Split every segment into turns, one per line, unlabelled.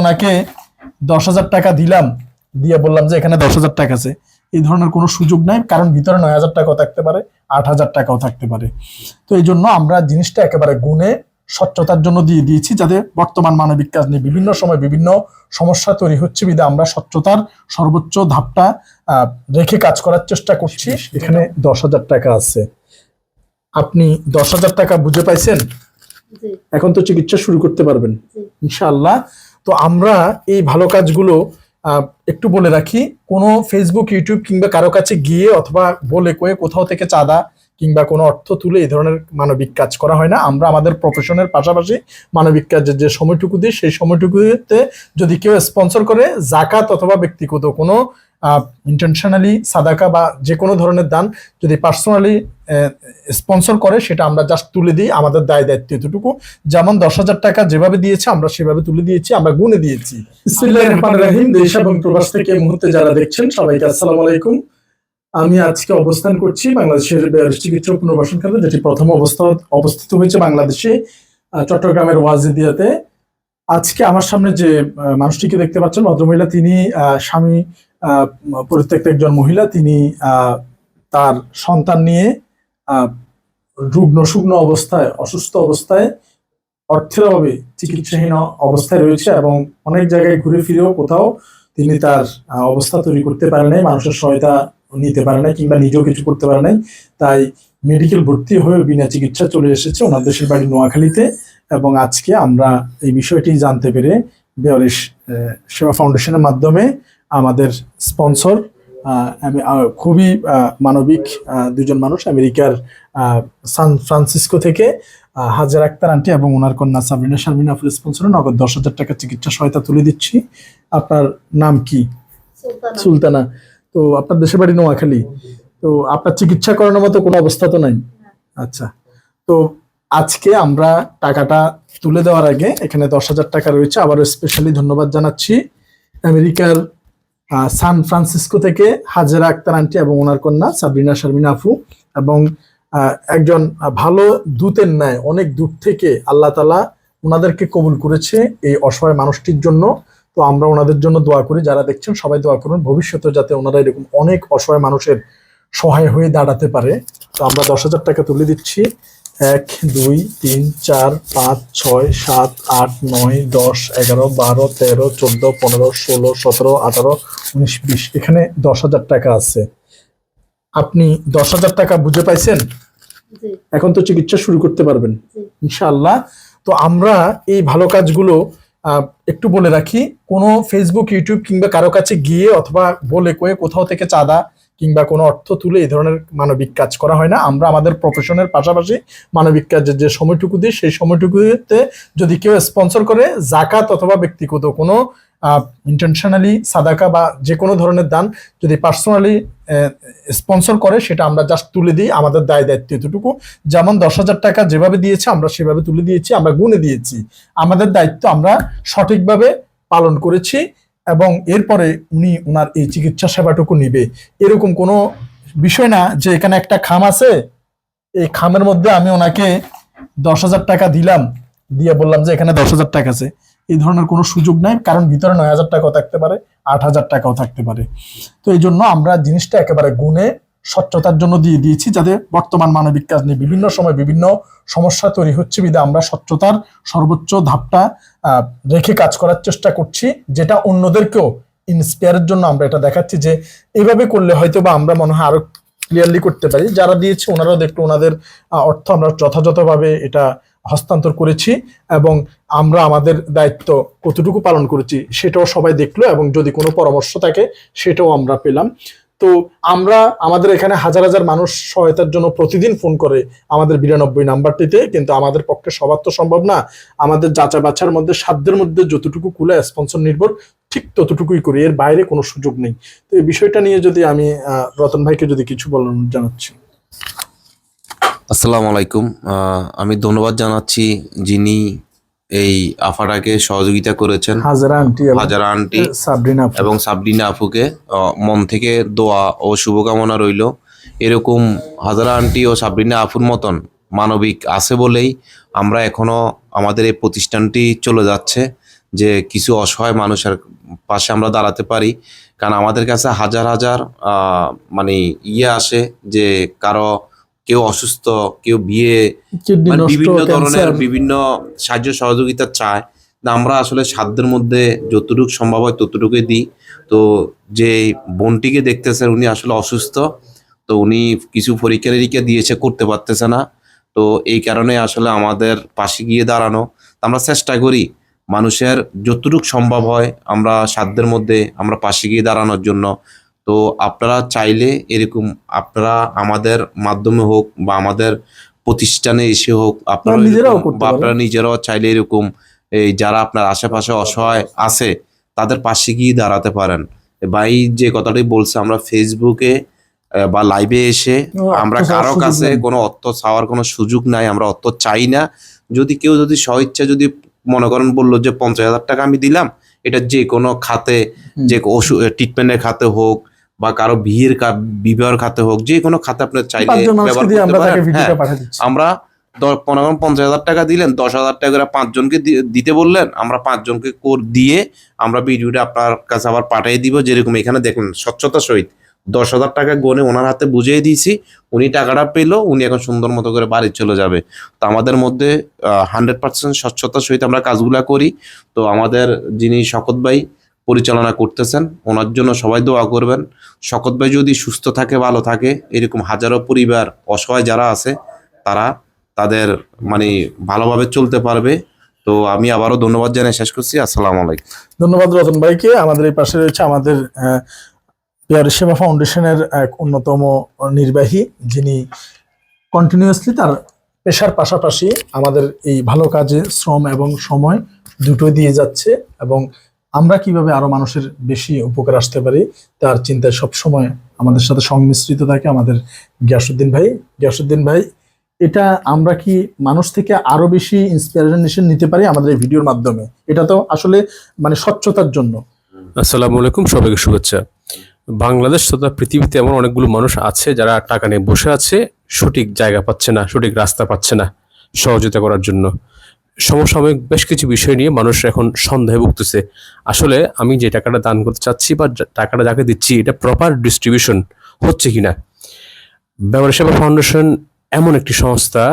ওনাকে দশ হাজার টাকা দিলাম দিয়ে বললাম যে এখানে দশ হাজার টাকা আছে এই ধরনের কোনো সুযোগ নাই কারণ ভিতরে নয় হাজার টাকাও থাকতে পারে আট হাজার টাকাও থাকতে পারে তো এই জন্য আমরা জিনিসটা একেবারে গুণে স্বচ্ছতার জন্য দিয়ে দিয়েছি যাতে বর্তমান মানবিক কাজ নিয়ে বিভিন্ন সময় বিভিন্ন সমস্যা তৈরি হচ্ছে বিধে আমরা স্বচ্ছতার সর্বোচ্চ ধাপটা রেখে কাজ করার চেষ্টা করছি এখানে দশ হাজার টাকা আছে আপনি দশ হাজার টাকা বুঝে পাইছেন এখন তো চিকিৎসা শুরু করতে পারবেন ইনশাআল্লাহ তো আমরা এই ভালো কাজগুলো একটু বলে রাখি কোনো ফেসবুক ইউটিউব কিংবা কারো কাছে গিয়ে অথবা বলে কয়ে কোথাও থেকে চাঁদা কিংবা কোনো অর্থ তুলে এই ধরনের মানবিক কাজ করা হয় না আমরা আমাদের প্রফেশনের পাশাপাশি মানবিক কাজের যে সময়টুকু দিই সেই সময়টুকুতে যদি কেউ স্পন্সর করে জাকাত অথবা ব্যক্তিগত কোনো ইন্টেনশনালি সাদাকা বা যে কোনো ধরনের দান যদি পার্সোনালি স্পন্সর করে সেটা আমরা জাস্ট তুলে দিই আমাদের দায় দায়িত্ব এতটুকু যেমন দশ হাজার টাকা যেভাবে দিয়েছে আমরা সেভাবে তুলে দিয়েছি আমরা গুনে দিয়েছি রহিম দেশ এবং প্রবাস থেকে মুহূর্তে যারা দেখছেন সবাইকে আসসালামু আলাইকুম আমি আজকে অবস্থান করছি বাংলাদেশের চিকিৎসক পুনর্বাসন কেন্দ্র যেটি প্রথম অবস্থা অবস্থিত হয়েছে বাংলাদেশে চট্টগ্রামের ওয়াজিদিয়াতে আজকে আমার সামনে যে মানুষটিকে দেখতে পাচ্ছেন ভদ্রমহিলা তিনি স্বামী প্রত্যেকটা একজন মহিলা তিনি তার সন্তান নিয়ে রুগ্ন শুগ্ন অবস্থায় অসুস্থ অবস্থায় অর্থের অভাবে চিকিৎসাহীন অবস্থায় রয়েছে এবং অনেক জায়গায় ঘুরে ফিরেও কোথাও তিনি তার অবস্থা তৈরি করতে পারেন নাই মানুষের সহায়তা নিতে পারে নাই কিংবা নিজেও কিছু করতে পারে নাই তাই মেডিকেল ভর্তি হয়ে বিনা চিকিৎসা চলে এসেছে ওনার দেশের বাড়ি নোয়াখালীতে এবং আজকে আমরা এই বিষয়টি জানতে পেরে বেয়ারিশ সেবা ফাউন্ডেশনের মাধ্যমে আমাদের স্পন্সর আমি খুবই মানবিক দুজন মানুষ আমেরিকার সান ফ্রান্সিসকো থেকে হাজার আক্তার আন্টি এবং ওনার কন্যা সাবরিনা শারমিনা ফুল স্পন্সর নগদ দশ হাজার টাকা চিকিৎসা সহায়তা তুলে দিচ্ছি আপনার নাম কি সুলতানা তো আপনার দেশের বাড়ি নোয়াখালী তো আপনার চিকিৎসা করানোর মতো কোনো অবস্থা তো নাই আচ্ছা তো আজকে আমরা টাকাটা তুলে দেওয়ার আগে এখানে দশ হাজার টাকা রয়েছে আবারও স্পেশালি ধন্যবাদ জানাচ্ছি আমেরিকার সান ফ্রান্সিসকো থেকে হাজেরা আক্তার আন্টি এবং ওনার কন্যা সাবরিনা শারমিনা আফু এবং একজন ভালো দূতের ন্যায় অনেক দূর থেকে আল্লাহ তালা ওনাদেরকে কবুল করেছে এই অসহায় মানুষটির জন্য তো আমরা ওনাদের জন্য দোয়া করি যারা দেখছেন সবাই দোয়া করুন ভবিষ্যতে যাতে ওনারা এরকম অনেক অসহায় মানুষের সহায় হয়ে দাঁড়াতে পারে তো আমরা দশ হাজার টাকা তুলে দিচ্ছি এক দুই তিন চার পাঁচ ছয় সাত আট নয় দশ এগারো বারো তেরো চোদ্দো পনেরো ষোলো সতেরো আঠারো উনিশ বিশ এখানে দশ হাজার টাকা আছে আপনি দশ হাজার টাকা বুঝে পাইছেন এখন তো চিকিৎসা শুরু করতে পারবেন ইনশাল্লাহ তো আমরা এই ভালো কাজগুলো একটু বলে রাখি কোনো ফেসবুক ইউটিউব কিংবা কারো কাছে গিয়ে অথবা বলে কয়ে কোথাও থেকে চাঁদা কিংবা কোনো অর্থ তুলে এই ধরনের মানবিক কাজ করা হয় না আমরা আমাদের প্রফেশনের পাশাপাশি মানবিক কাজের যে সময়টুকু দিই সেই সময়টুকুতে যদি কেউ স্পন্সর করে জাকাত অথবা ব্যক্তিগত কোনো ইন্টেনশনালি সাদাকা বা যে কোনো ধরনের দান যদি পার্সোনালি স্পন্সর করে সেটা আমরা জাস্ট তুলে দিই আমাদের দায় দায়িত্ব এতটুকু যেমন দশ হাজার টাকা যেভাবে দিয়েছে আমরা সেভাবে তুলে দিয়েছি আমরা গুনে দিয়েছি আমাদের দায়িত্ব আমরা সঠিকভাবে পালন করেছি এবং এরপরে উনি ওনার এই চিকিৎসা সেবাটুকু নিবে এরকম কোনো বিষয় না যে এখানে একটা খাম আছে এই খামের মধ্যে আমি ওনাকে দশ হাজার টাকা দিলাম দিয়ে বললাম যে এখানে দশ হাজার টাকা আছে এই ধরনের কোনো সুযোগ নাই কারণ ভিতরে নয় হাজার টাকাও থাকতে পারে আট হাজার টাকাও থাকতে পারে তো এই জন্য আমরা জিনিসটা একেবারে গুণে স্বচ্ছতার জন্য দিয়ে দিয়েছি যাতে বর্তমান মানবিক কাজ নিয়ে বিভিন্ন সময় বিভিন্ন সমস্যা তৈরি হচ্ছে বিধে আমরা স্বচ্ছতার সর্বোচ্চ ধাপটা রেখে কাজ করার চেষ্টা করছি যেটা অন্যদেরকেও ইন্সপায়ারের জন্য আমরা এটা দেখাচ্ছি যে এভাবে করলে হয়তো বা আমরা মনে হয় আরো ক্লিয়ারলি করতে পারি যারা দিয়েছে ওনারাও দেখলো ওনাদের অর্থ আমরা যথাযথভাবে এটা হস্তান্তর করেছি এবং আমরা আমাদের দায়িত্ব কতটুকু পালন করেছি সেটাও সবাই দেখলো এবং যদি কোনো পরামর্শ থাকে সেটাও আমরা পেলাম তো আমরা আমাদের এখানে হাজার হাজার মানুষ সহায়তার জন্য প্রতিদিন ফোন করে আমাদের বিরানব্বই নাম্বারটিতে কিন্তু আমাদের পক্ষে সবার তো সম্ভব না আমাদের যাচা বাচ্চার মধ্যে সাধ্যের মধ্যে যতটুকু খুলে স্পন্সর নির্ভর ঠিক ততটুকুই করি এর বাইরে কোনো সুযোগ নেই তো এই বিষয়টা নিয়ে যদি আমি রতন ভাইকে যদি কিছু বলার জানাচ্ছি
আসসালামু আলাইকুম আমি ধন্যবাদ জানাচ্ছি যিনি এই আফাটাকে সহযোগিতা করেছেন হাজারা আন্টি হাজারা আন্টি সাবরিনা এবং সাবরিনা আফুকে মন থেকে দোয়া ও শুভকামনা রইল এরকম হাজারা আন্টি ও সাবরিনা আফুর মতন মানবিক আছে বলেই আমরা এখনও আমাদের এই প্রতিষ্ঠানটি চলে যাচ্ছে যে কিছু অসহায় মানুষের পাশে আমরা দাঁড়াতে পারি কারণ আমাদের কাছে হাজার হাজার মানে ইয়ে আসে যে কারো কেউ অসুস্থ কেউ বিয়ে মানে বিভিন্ন ধরনের বিভিন্ন সাহায্য সহযোগিতা চায় আমরা আসলে সাধ্যের মধ্যে যতটুকু সম্ভব হয় ততটুকুই দিই তো যে বোনটিকে দেখতেছেন উনি আসলে অসুস্থ তো উনি কিছু পরীক্ষা নিরীক্ষা দিয়েছে করতে পারতেছে না তো এই কারণে আসলে আমাদের পাশে গিয়ে দাঁড়ানো আমরা চেষ্টা করি মানুষের যতটুকু সম্ভব হয় আমরা সাধ্যের মধ্যে আমরা পাশে গিয়ে দাঁড়ানোর জন্য তো আপনারা চাইলে এরকম আপনারা আমাদের মাধ্যমে হোক বা আমাদের প্রতিষ্ঠানে এসে হোক আপনারা বা আপনারা নিজেরাও চাইলে এরকম এই যারা আপনার আশেপাশে অসহায় আছে তাদের পাশে গিয়ে দাঁড়াতে পারেন ভাই যে কথাটি বলছে আমরা ফেসবুকে বা লাইভে এসে আমরা কারো কাছে কোনো অর্থ চাওয়ার কোনো সুযোগ নাই আমরা অর্থ চাই না যদি কেউ যদি স্বইচ্ছা যদি মনে করেন বললো যে পঞ্চাশ হাজার টাকা আমি দিলাম এটা যে কোনো খাতে যে ওষুধ ট্রিটমেন্টের খাতে হোক বা কারো বিয়ের বিবাহের খাতে হোক যে কোনো খাতে আপনার চাইলে আমরা হ্যাঁ, পঞ্চাশ হাজার টাকা দিলেন দশ হাজার টাকা করে পাঁচজনকে দিতে বললেন আমরা পাঁচজনকে কোর দিয়ে আমরা ভিডিওটা আপনার কাছে আবার পাঠিয়ে দিব যেরকম এখানে দেখলেন স্বচ্ছতা সহিত দশ হাজার টাকা গনে ওনার হাতে বুঝিয়ে দিয়েছি উনি টাকাটা পেল উনি এখন সুন্দর মতো করে বাড়ি চলে যাবে তো আমাদের মধ্যে হান্ড্রেড পার্সেন্ট স্বচ্ছতার সহিত আমরা কাজগুলা করি তো আমাদের যিনি শকত ভাই পরিচালনা করতেছেন ওনার জন্য সবাই দোয়া করবেন শকত ভাই যদি সুস্থ থাকে ভালো থাকে এরকম হাজারো পরিবার অসহায় যারা আছে তারা তাদের মানে ভালোভাবে চলতে পারবে তো আমি আবারও ধন্যবাদ জানাই শেষ করছি আসসালাম আলাইকুম
ধন্যবাদ রতন ভাইকে আমাদের এই পাশে রয়েছে আমাদের সেবা ফাউন্ডেশনের এক অন্যতম নির্বাহী যিনি কন্টিনিউয়াসলি তার পেশার পাশাপাশি আমাদের এই ভালো কাজে শ্রম এবং সময় দুটো দিয়ে যাচ্ছে এবং আমরা কিভাবে আরো মানুষের বেশি উপকার আসতে পারি তার চিন্তায় সবসময় আমাদের সাথে সংমিশ্রিত থাকে আমাদের গ্যাসুদ্দিন ভাই গ্যাসুদ্দিন ভাই এটা আমরা কি মানুষ থেকে আরো বেশি ইন্সপিরেশন নিতে পারি আমাদের এই ভিডিওর মাধ্যমে এটা তো আসলে মানে স্বচ্ছতার জন্য
আসসালামু আলাইকুম সবাইকে শুভেচ্ছা বাংলাদেশ তথা পৃথিবীতে এমন অনেকগুলো মানুষ আছে যারা টাকা নিয়ে বসে আছে সঠিক জায়গা পাচ্ছে না সঠিক রাস্তা পাচ্ছে না সহযোগিতা করার জন্য সমসাময়িক বেশ কিছু বিষয় নিয়ে মানুষ এখন সন্দেহে ভুগতেছে আসলে আমি যে টাকাটা দান করতে চাচ্ছি বা টাকাটা যাকে দিচ্ছি এটা প্রপার ডিস্ট্রিবিউশন হচ্ছে কি না ব্যবহার সেবা ফাউন্ডেশন এমন একটি সংস্থা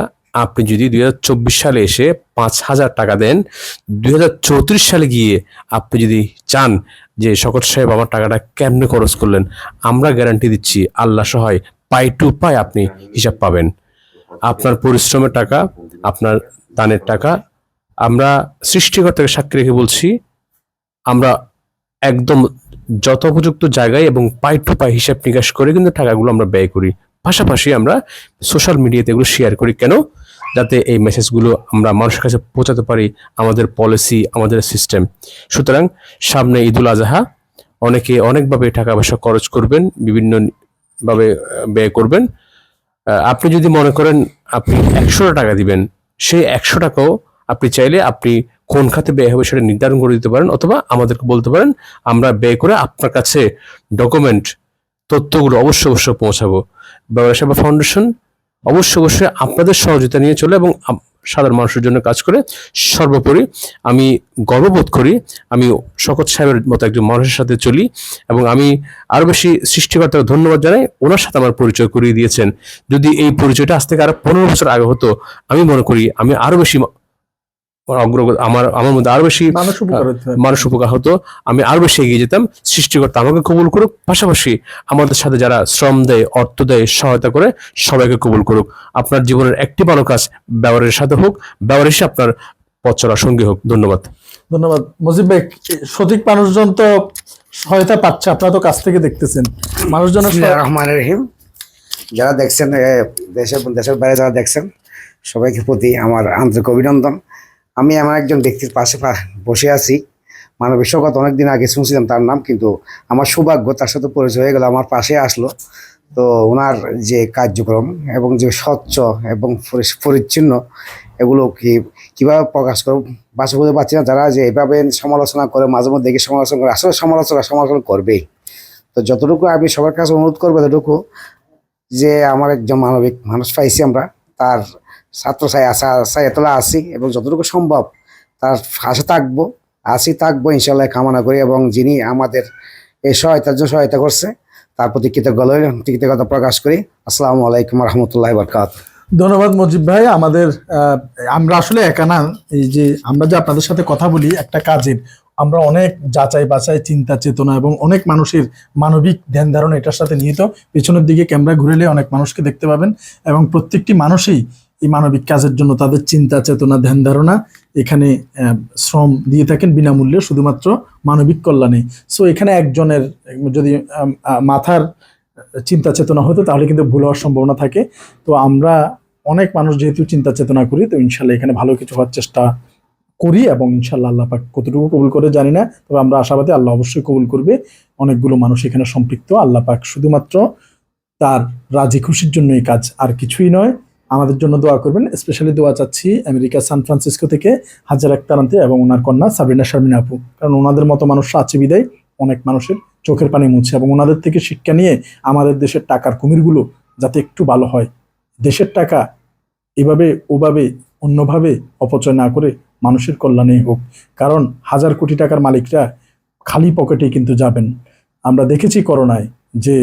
আপনি যদি দুই সালে এসে পাঁচ হাজার টাকা দেন দুই সালে গিয়ে আপনি যদি চান যে শকত সাহেব আমার টাকাটা কেমনে খরচ করলেন আমরা গ্যারান্টি দিচ্ছি আল্লাহ সহায় পাই টু পাই আপনি হিসাব পাবেন আপনার পরিশ্রমের টাকা আপনার দানের টাকা আমরা সৃষ্টিকর্তাকে সাক্ষী রেখে বলছি আমরা একদম যথোপযুক্ত জায়গায় এবং পাই টু পাই হিসাব নিকাশ করে কিন্তু টাকাগুলো আমরা ব্যয় করি পাশাপাশি আমরা সোশ্যাল মিডিয়াতে এগুলো শেয়ার করি কেন যাতে এই মেসেজগুলো আমরা মানুষের কাছে পৌঁছাতে পারি আমাদের পলিসি আমাদের সিস্টেম সুতরাং সামনে ঈদুল আজহা অনেকে অনেকভাবে টাকা পয়সা খরচ করবেন বিভিন্নভাবে ব্যয় করবেন আপনি যদি মনে করেন আপনি একশো টাকা দিবেন সেই একশো টাকাও আপনি চাইলে আপনি কোন খাতে ব্যয় হবে সেটা নির্ধারণ করে দিতে পারেন অথবা আমাদেরকে বলতে পারেন আমরা ব্যয় করে আপনার কাছে ডকুমেন্ট তথ্যগুলো অবশ্য অবশ্যই পৌঁছাবো সেবা ফাউন্ডেশন অবশ্যই অবশ্যই আপনাদের সহযোগিতা নিয়ে চলে এবং সাধারণ মানুষের জন্য কাজ করে সর্বোপরি আমি গর্ববোধ করি আমি শকত সাহেবের মতো একজন মানুষের সাথে চলি এবং আমি আরও বেশি সৃষ্টিকর্তা ধন্যবাদ জানাই ওনার সাথে আমার পরিচয় করিয়ে দিয়েছেন যদি এই পরিচয়টা আজ থেকে আরো পনেরো বছর আগে হতো আমি মনে করি আমি আরও বেশি অগ্রগত আমার আমার মধ্যে আরো বেশি মানুষ উপকার হতো আমি আরো বেশি এগিয়ে যেতাম সৃষ্টিকর্তা আমাকে কবুল করুক পাশাপাশি আমাদের সাথে যারা শ্রম দেয় অর্থ দেয় সহায়তা করে সবাইকে কবুল করুক আপনার জীবনের একটি ভালো কাজ ব্যবহারের সাথে হোক ব্যবহার হিসেবে আপনার পথ চলার হোক ধন্যবাদ
ধন্যবাদ মজিব ভাই সঠিক মানুষজন তো সহায়তা পাচ্ছে আপনারা তো কাছ থেকে দেখতেছেন মানুষজন
রহমান রহিম যারা দেখছেন দেশের দেশের বাইরে যারা দেখছেন সবাইকে প্রতি আমার আন্তরিক অভিনন্দন আমি আমার একজন ব্যক্তির পাশে বসে আছি মানবিক বিশ্বকথা অনেকদিন আগে শুনছিলাম তার নাম কিন্তু আমার সৌভাগ্য তার সাথে পরিচয় হয়ে গেল আমার পাশে আসলো তো ওনার যে কার্যক্রম এবং যে স্বচ্ছ এবং পরিচ্ছন্ন এগুলো কি কীভাবে প্রকাশ করব বাঁচে বুঝতে পারছি না যারা যে এভাবে সমালোচনা করে মাঝে মধ্যে দেখে সমালোচনা করে আসলে সমালোচনা সমালোচনা করবেই তো যতটুকু আমি সবার কাছে অনুরোধ করবো ততটুকু যে আমার একজন মানবিক মানুষ পাইছি আমরা তার ছাত্র এতলা আসি এবং যতটুকু সম্ভব তার হাসে থাকবো আসি থাকবো ইনশাল্লাহ কামনা করি এবং যিনি আমাদের এই সহায়তার জন্য সহায়তা করছে তার প্রতি কৃতজ্ঞ কৃতজ্ঞতা প্রকাশ করি আসসালাম আলাইকুম রহমতুল্লাহ বরকাত
ধন্যবাদ মজিব ভাই আমাদের আমরা আসলে একা না এই যে আমরা যে আপনাদের সাথে কথা বলি একটা কাজের আমরা অনেক যাচাই বাছাই চিন্তা চেতনা এবং অনেক মানুষের মানবিক ধ্যান ধারণা এটার সাথে নিহিত পেছনের দিকে ক্যামেরা ঘুরেলে অনেক মানুষকে দেখতে পাবেন এবং প্রত্যেকটি মানুষই এই মানবিক কাজের জন্য তাদের চিন্তা চেতনা ধ্যান ধারণা এখানে শ্রম দিয়ে থাকেন বিনামূল্যে শুধুমাত্র মানবিক কল্যাণে সো এখানে একজনের যদি মাথার চিন্তা চেতনা হতো তাহলে কিন্তু ভুল হওয়ার সম্ভাবনা থাকে তো আমরা অনেক মানুষ যেহেতু চিন্তা চেতনা করি তো ইনশাল্লাহ এখানে ভালো কিছু হওয়ার চেষ্টা করি এবং ইনশাল্লাহ আল্লাহ পাক কতটুকু কবুল করে জানি না তবে আমরা আশাবাদী আল্লাহ অবশ্যই কবুল করবে অনেকগুলো মানুষ এখানে সম্পৃক্ত আল্লাহ পাক শুধুমাত্র তার রাজি খুশির জন্য এই কাজ আর কিছুই নয় আমাদের জন্য দোয়া করবেন স্পেশালি দোয়া চাচ্ছি আমেরিকা সান ফ্রান্সিসকো থেকে হাজার তারান্তে এবং ওনার কন্যা সাবরিনা শারমিনা আপু কারণ ওনাদের মতো মানুষ আছে বিদায় অনেক মানুষের চোখের পানি মুছে এবং ওনাদের থেকে শিক্ষা নিয়ে আমাদের দেশের টাকার কুমিরগুলো যাতে একটু ভালো হয় দেশের টাকা এভাবে ওভাবে অন্যভাবে অপচয় না করে মানুষের কল্যাণেই হোক কারণ হাজার কোটি টাকার মালিকরা খালি পকেটেই কিন্তু যাবেন আমরা দেখেছি করোনায় যে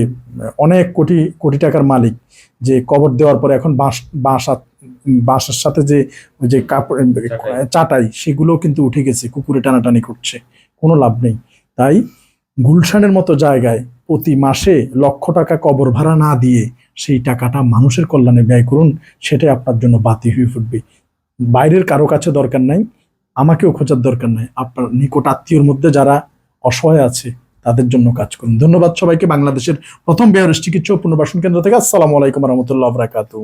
অনেক কোটি কোটি টাকার মালিক যে কবর দেওয়ার পরে এখন বাঁশ বাঁশ বাঁশের সাথে যে ওই যে কাপড় চাটাই সেগুলোও কিন্তু উঠে গেছে কুকুরে টানাটানি করছে কোনো লাভ নেই তাই গুলশানের মতো জায়গায় প্রতি মাসে লক্ষ টাকা কবর ভাড়া না দিয়ে সেই টাকাটা মানুষের কল্যাণে ব্যয় করুন সেটাই আপনার জন্য বাতি হয়ে ফুটবে বাইরের কারো কাছে দরকার নাই আমাকেও খোঁজার দরকার নাই আপনার নিকট আত্মীয়র মধ্যে যারা অসহায় আছে তাদের জন্য কাজ করুন ধন্যবাদ সবাইকে বাংলাদেশের প্রথম বেহরস চিকিৎসা পুনর্বাসন কেন্দ্র থেকে আসসালামু আলাইকুম রহমতুল্লাহ আবরাকাতু